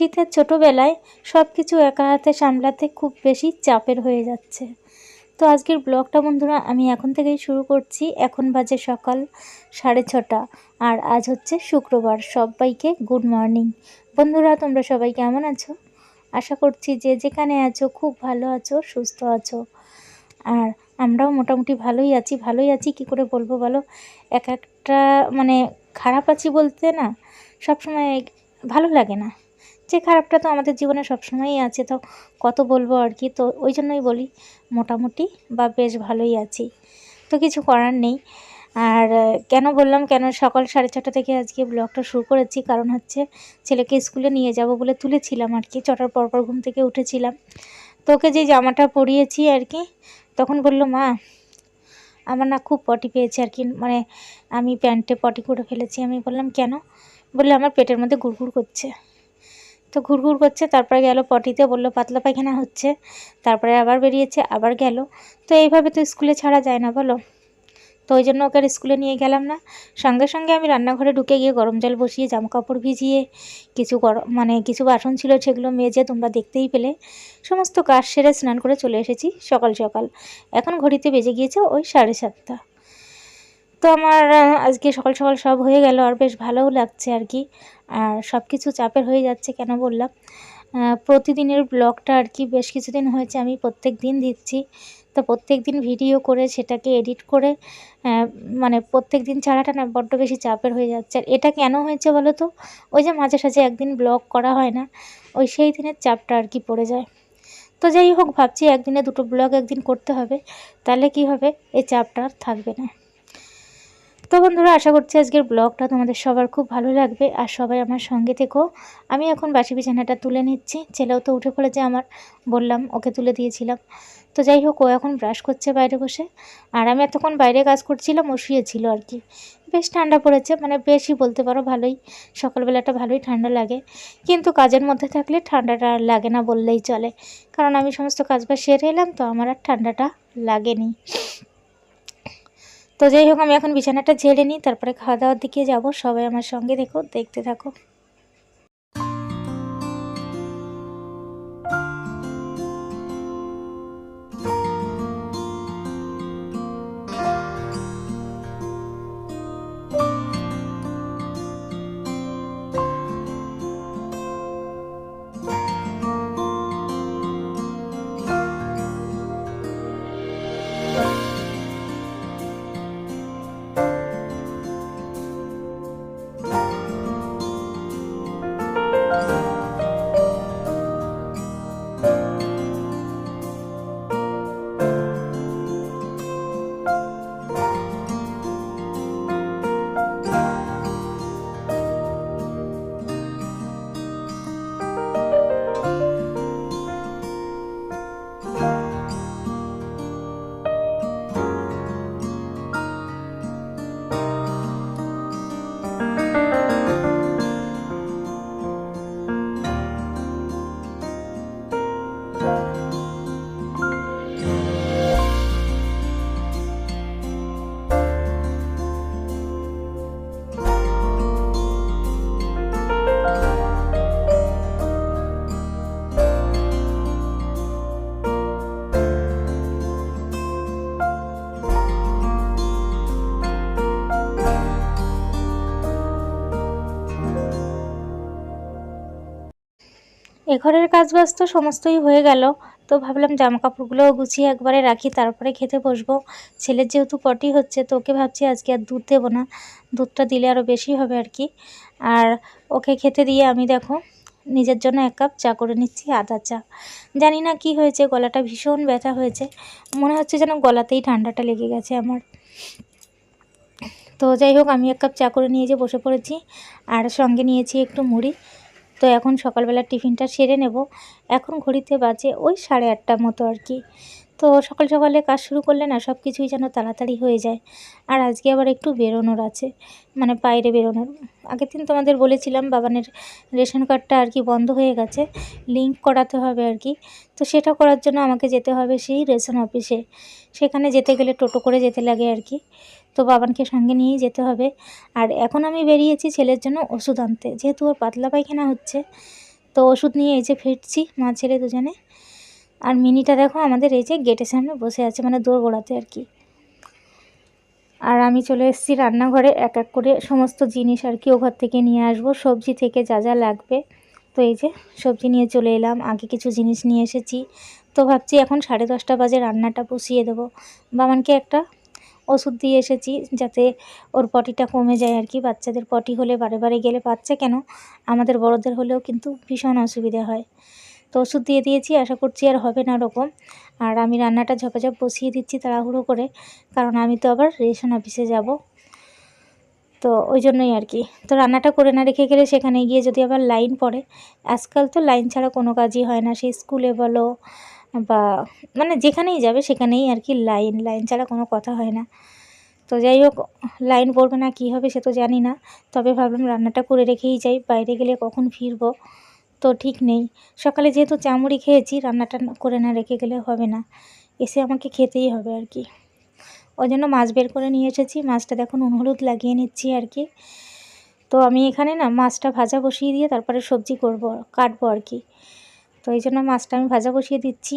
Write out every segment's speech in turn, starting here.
শীতের ছোটোবেলায় সব কিছু একা হাতে সামলাতে খুব বেশি চাপের হয়ে যাচ্ছে। তো আজকের ব্লগটা বন্ধুরা, আমি এখন থেকেই শুরু করছি। এখন বাজে সকাল সাড়ে ছটা, আর আজ হচ্ছে শুক্রবার। সবাইকে গুড মর্নিং। বন্ধুরা, তোমরা সবাই কেমন আছো? আশা করছি যে যেখানে আছো, খুব ভালো আছো, সুস্থ আছো। আর আমরাও মোটামুটি ভালোই আছি। ভালোই আছি, কি করে বলব বলো? এক একটা মানে খারাপ আছি বলতে না, সবসময় ভালো লাগে না। যে খারাপটা তো আমাদের জীবনে সবসময়ই আছে, তো কত বলব আর কি? তো ওই জন্যই বলি, মোটামুটি বা বেশ ভালোই আছি। তো কিছু করার নেই। আর কেন বললাম, কেন সকাল সাড়ে ছটা থেকে আজকে ব্লগটা শুরু করেছি, কারণ হচ্ছে ছেলেকে স্কুলে নিয়ে যাব বলে তুলেছিলাম আর কি। ছটার পরপর ঘুম থেকে উঠেছিলাম। তো ওকে যে জামাটা পরিয়েছি আর কি, তখন বলল, মা, আমার না খুব পটি পেয়েছে আর কি মানে আমি প্যান্টে পটি করে ফেলেছি। আমি বললাম, কেন? বললে, আমার পেটের মধ্যে গুড়গুড় করছে। তো ঘুরঘুর করছে, তারপরে গেল পটিতে, বলল, পাতলা পায়খানা হচ্ছে। তারপরে আবার বেরিয়েছে, আবার গেল। তো এইভাবে তো স্কুলে ছাড়া যায় না, বলো। তো ওই জন্য ওকে স্কুলে নিয়ে গেলাম না। সঙ্গে সঙ্গে আমি রান্নাঘরে ঢুকে গিয়ে গরম জল বসিয়ে জামা কাপড় ভিজিয়ে, কিছু গরম মানে কিছু বাসন ছিল সেগুলো মেজে তোমরা দেখতেই পেলে। সমস্ত কাজ সেরে স্নান করে চলে এসেছি সকাল সকাল। এখন ঘড়িতে বেজে গিয়েছে ওই সাড়ে সাতটা। তো আমার আজকে সকাল সকাল সব হয়ে গেল আর বেশ ভালোও লাগছে আর কি। আর সব কিছু চাপের হয়ে যাচ্ছে কেন বললাম? প্রতিদিনের ব্লগটা আর কি বেশ কিছুদিন হয়েছে, আমি প্রত্যেক দিন দিচ্ছি। তো প্রত্যেক দিন ভিডিও করে সেটাকে এডিট করে মানে প্রত্যেক দিন ছাড়াটা না বড্ড বেশি চাপের হয়ে যাচ্ছে। আর এটা কেন হয়েছে বলো তো? ওই যে মাঝে সাঝে একদিন ব্লগ করা হয় না, ওই সেই দিনের চাপটা আর কি পড়ে যায়। তো যাই হোক, ভাবছি একদিনে দুটো ব্লগ একদিন করতে হবে, তাহলে কি হবে? এই চাপটা আর থাকবে না। তো বন্ধুরা, আশা করছি আজকের ব্লগটা তোমাদের সবার খুব ভালো লাগবে। আর সবাই আমার সঙ্গে থেকো। আমি এখন বাসি বিছানাটা তুলে নিচ্ছি। ছেলেও তো উঠে পড়েছে আমার, বললাম ওকে তুলে দিয়েছিলাম। তো যাই হোক, ও এখন ব্রাশ করছে বাইরে বসে। আর আমি এতক্ষণ বাইরে কাজ করছিলাম, ও শুয়েছিল আর কি। বেশ ঠান্ডা পড়েছে মানে বেশি বলতে পারো ভালোই। সকালবেলাটা ভালোই ঠান্ডা লাগে। কিন্তু কাজের মধ্যে থাকলে ঠান্ডাটা আর লাগে না বললেই চলে। কারণ আমি সমস্ত কাজ বাজ সেরে এলাম, তো আমার আর ঠান্ডাটা লাগেনি। তো যাই হোক, আমি এখন বিছানাটা ঝেড়ে নিই, তারপরে খাওয়া দাওয়ার দিকে যাব। সবাই আমার সঙ্গে দেখো, দেখতে থাকো। এ ঘরের কাজ বাজ তো সমস্তই হয়ে গেল। তো ভাবলাম জামা কাপড়গুলোও গুছিয়ে একবারে রাখি, তারপরে খেতে বসবো। ছেলের যেহেতু পটি হচ্ছে, তো ওকে ভাবছি আজকে আর দুধ দেবো না। দুধটা দিলে আরও বেশি হবে আর কি। আর ওকে খেতে দিয়ে আমি দেখো, নিজের জন্য এক কাপ চা করে নিচ্ছি, আদা চা। জানি না কি হয়েছে, গলাটা ভীষণ ব্যথা হয়েছে। মনে হচ্ছে যেন গলাতেই ঠান্ডাটা লেগে গেছে আমার। তো যাই হোক, আমি এক কাপ চা করে নিয়ে যে বসে পড়েছি, আর সঙ্গে নিয়েছি একটু মুড়ি। তো এখন সকালবেলা টিফিনটা সেরে নেব। এখন ঘড়িতে বাজে ওই সাড়ে আটটার মতো আর কি। তো সকাল সকালে কাজ শুরু করলে না সব কিছুই যেন তাড়াতাড়ি হয়ে যায়। আর আজকে আবার একটু বেরোনোর আছে মানে বাইরে বেরোনোর। আগের দিন তোমাদের বলেছিলাম বাবানের রেশন কার্ডটা আর কি বন্ধ হয়ে গেছে লিঙ্ক করাতে হবে আর কি। তো সেটা করার জন্য আমাকে যেতে হবে সেই রেশন অফিসে সেখানে যেতে গেলে টোটো করে যেতে লাগে আর কি। তো বাবানকে সঙ্গে নিয়েই যেতে হবে। আর এখন আমি বেরিয়েছি ছেলের জন্য ওষুধ আনতে। যেহেতু ওর পাতলা পায়খানা হচ্ছে, তো ওষুধ নিয়ে এই যে ফিরছি মা ছেলে দুজনে। আর মিনিটা দেখো আমাদের এই যে গেটের সামনে বসে আছে মানে দৌড় গোড়াতে আর কি। আর আমি চলে এসেছি রান্নাঘরে, এক এক করে সমস্ত জিনিস আর কি ও ঘর থেকে নিয়ে আসব। সবজি থেকে যা যা লাগবে। তো এই যে সবজি নিয়ে চলে এলাম, আগে কিছু জিনিস নিয়ে এসেছি। তো ভাবছি এখন সাড়ে দশটা বাজে রান্নাটা বসিয়ে দেবো। বাবানকে একটা ওষুধ দিয়ে এসেছি যাতে ওর পটিটা কমে যায় আর কি। বাচ্চাদের পটি হলে বারে বারে গেলে বাচ্চা কেন? আমাদের বড়দের হলেও কিন্তু ভীষণ অসুবিধা হয়। তো ওষুধ দিয়ে দিয়েছি, আশা করছি আর হবে না ওরকম। আর আমি রান্নাটা ঝপাঝপ বসিয়ে দিচ্ছি তাড়াহুড়ো করে, কারণ আমি তো আবার রেশন অফিসে যাব। তো ওই জন্যই আর কি। তো রান্নাটা করে না রেখে গেলে সেখানে গিয়ে যদি আবার লাইন পড়ে, আজকাল তো লাইন ছাড়া কোনো কাজই হয় না। সেই স্কুলে বলো বা মানে যেখানেই যাবে সেখানেই আর কি লাইন লাইন ছাড়া কোনো কথা হয় না। তো যাই হোক, লাইন পড়বে না, কী হবে সে তো জানি না। তবে ভাবলাম রান্নাটা করে রেখেই যাই, বাইরে গেলে কখন ফিরবো? তো ঠিক নেই। সকালে যেহেতু চামড়ি খেয়েছি, রান্নাটা করে না রেখে গেলে হবে না। এসে আমাকে খেতেই হবে আর কি। ওই জন্য মাছ বের করে নিয়ে এসেছি। মাছটা দেখুন নুন, হলুদ লাগিয়ে নিচ্ছি আর কি। তো আমি এখানে না মাছটা ভাজা বসিয়ে দিয়ে তারপরে সবজি করব, কাটবো আর কি। তো এই জন্য মাছটা আমি ভাজা বসিয়ে দিচ্ছি।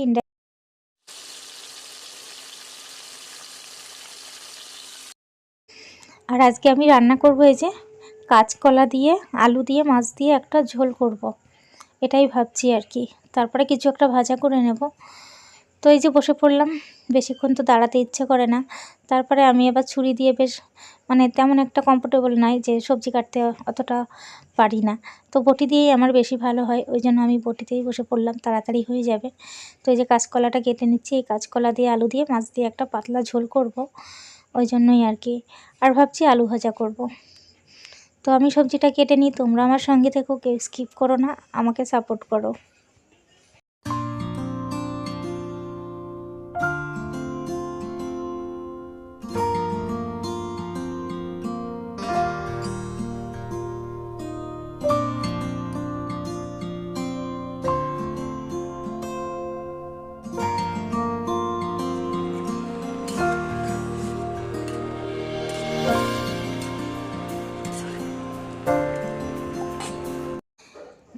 আর আজকে আমি রান্না করব এই যে কাঁচকলা দিয়ে, আলু দিয়ে, মাছ দিয়ে একটা ঝোল করব। এটাই ভাবছি আর কি। তারপরে কিছু একটা ভাজা করে নেব। তো এই যে বসে পড়লাম, বেশিক্ষণ তো দাঁড়াতে ইচ্ছে করে না। তারপরে আমি এবার ছুরি দিয়ে বেশ মানে তেমন একটা কমফোর্টেবল নাই যে সবজি কাটতে অতটা পারি না। তো বটি দিয়েই আমার বেশি ভালো হয়, ওই জন্য আমি বটিতেই বসে পড়লাম, তাড়াতাড়ি হয়ে যাবে। তো এই যে কাঁচকলাটা কেটে নিচ্ছি, এই কাঁচকলা দিয়ে আলু দিয়ে মাছ দিয়ে একটা পাতলা ঝোল করব, ওই জন্যই আর কি। আর ভাবছি আলু ভাজা করব। তো আমি সবজিটা কেটে নিই, তোমরা আমার সঙ্গে থেকো, কেউ স্কিপ করো না, আমাকে সাপোর্ট করো।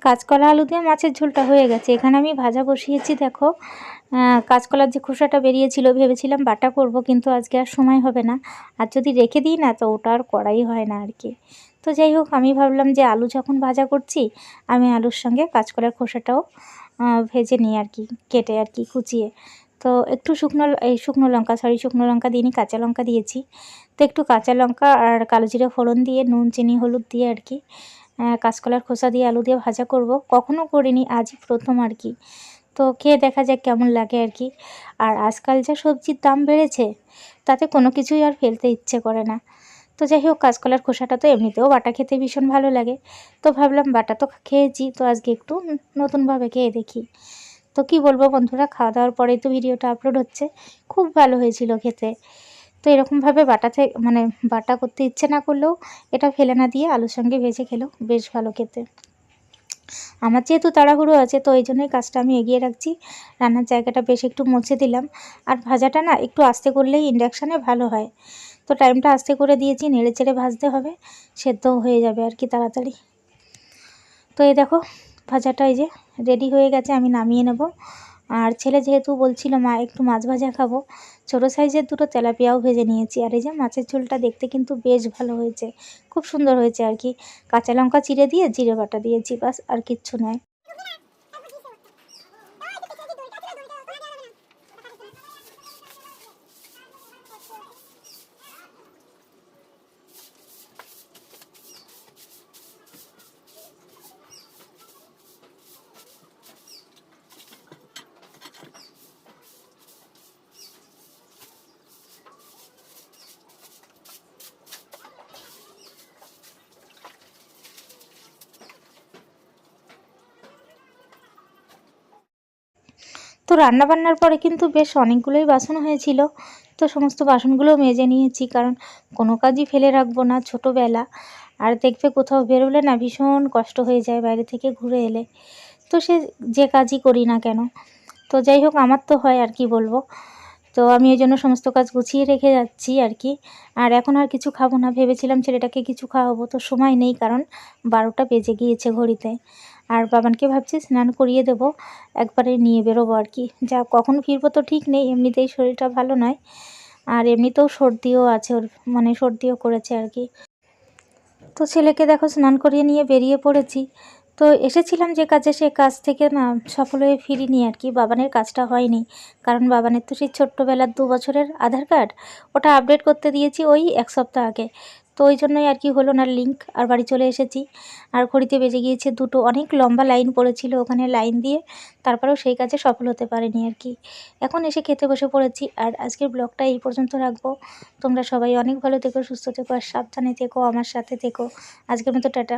কাঁচকলা আলু দিয়ে মাছের ঝোলটা হয়ে গেছে। এখানে আমি ভাজা বসিয়েছি, দেখো। কাঁচকলার যে খোসাটা বেরিয়েছিল, ভেবেছিলাম বাটা করব, কিন্তু আজকে আর সময় হবে না। আর যদি রেখে দিই না, তো ওটা আর করাই হয় না আর কি তো যাই হোক, আমি ভাবলাম যে আলু যখন ভাজা করছি, আমি আলুর সঙ্গে কাঁচকলার খোসাটাও ভেজে নিই আর কি কেটে আর কি কুচিয়ে। তো একটু শুকনো এই শুকনো লঙ্কা সরি শুকনো লঙ্কা দিইনি, কাঁচা লঙ্কা দিয়েছি। তো একটু কাঁচা লঙ্কা আর কালো জিরা ফোড়ন দিয়ে, নুন, চিনি, হলুদ দিয়ে আর কি কাঁচকলার খোসা দিয়ে আলু দিয়ে ভাজা করব। কখনো করিনি, আজই প্রথম আর কি। তো খেয়ে দেখা যাক কেমন লাগে আর কি। আর আজকাল যা সবজির দাম বেড়েছে, তাতে কোনো কিছুই আর ফেলতে ইচ্ছে করে না। তো যাই হোক, কাঁচকলার খোসাটা তো এমনিতেও বাটা খেতে ভীষণ ভালো লাগে। তো ভাবলাম বাটা তো খেয়েছি, তো আজকে একটু নতুনভাবে খেয়ে দেখি। তো কি বলব বন্ধুরা, খাওয়া দাওয়ার পরেই তো ভিডিওটা আপলোড হচ্ছে। খুব ভালো হয়েছিল খেতে। তো এরকমভাবে বাটা মানে বাটা করতে ইচ্ছে না করলেও এটা ফেলে না দিয়ে আলুর সঙ্গে ভেজে খেলেও বেশ ভালো খেতে। আমার যেহেতু তাড়াহুড়ো আছে তো এই জন্যই কাজটা আমি এগিয়ে রাখছি। রান্নার জায়গাটা বেশ একটু মুছে দিলাম। আর ভাজাটা না একটু আস্তে করলেই ইন্ডাকশানে ভালো হয়। তো টাইমটা আস্তে করে দিয়েছি, নেড়ে চেড়ে ভাজতে হবে, সেদ্ধও হয়ে যাবে আর কি তাড়াতাড়ি। তো এই দেখো, ভাজাটা এই যে রেডি হয়ে গেছে, আমি নামিয়ে নেব। আর ছেলে যেহেতু বলছিল, মা, একটু মাছ ভাজা খাব। ছোটো সাইজের দুটো তেলাপিয়াও ভেজে নিয়েছি। আর এই যে মাছের ঝোলটা দেখতে কিন্তু বেশ ভালো হয়েছে, খুব সুন্দর হয়েছে আর কি। কাঁচা লঙ্কা চিড়ে দিয়ে জিরে বাটা দিয়েছি, বাস আর কিচ্ছু নয়। রান্না বান্নার পরে কিন্তু বেশ অনেকগুলোই বাসন হয়েছিল। তো সমস্ত বাসনগুলো মেজে নিয়েছি, কারণ কোনো কাজই ফেলে রাখব না ছোটোবেলা। আর দেখবে কোথাও বেরোলে না ভীষণ কষ্ট হয়ে যায় বাইরে থেকে ঘুরে এলে। তো সে যে কাজই করি না কেন। তো যাই হোক, আমার তো হয় আর কি বলব। তো আমি ওই জন্য সমস্ত কাজ গুছিয়ে রেখে যাচ্ছি আর কি। আর এখন আর কিছু খাব না, ভেবেছিলাম ছেলেটাকে কিছু খাওয়াবো। তো সময় নেই, কারণ বারোটা বেজে গিয়েছে ঘড়িতে। আর বাবানকে ভাবছি স্নান করিয়ে দেব, একবারে নিয়ে বেরোবো আর কি। যা, কখন ফিরবো তো ঠিক নেই, এমনিতেই শরীরটা ভালো নয়। আর এমনিতেও সর্দিও আছে ওর মানে সর্দিও করেছে আর কি। তো ছেলেকে দেখো স্নান করিয়ে নিয়ে বেরিয়ে পড়েছি। তো এসেছিলাম যে কাজে, সে কাজ থেকে না সফল হয়ে ফিরিনি আর কি, বাবানের কাজটা হয়নি। কারণ বাবানের তো সেই ছোট্টবেলার দু বছরের আধার কার্ড, ওটা আপডেট করতে দিয়েছি ওই এক সপ্তাহ আগে। তো ওই জন্যই আর কি হলো না লিঙ্ক আর বাড়ি চলে এসেছি। আর ঘড়িতে বেজে গিয়েছে দুটো, অনেক লম্বা লাইন পড়েছিল ওখানে লাইন দিয়ে, তারপরেও সেই কাজে সফল হতে পারেনি আর কি। এখন এসে খেতে বসে পড়েছি, আর আজকের ব্লগটা এই পর্যন্ত রাখব। তোমরা সবাই অনেক ভালো থেকো, সুস্থ থেকো, আর সাবধানে থেকো, আমার সাথে থেকো। আজকের মতো, টাটা।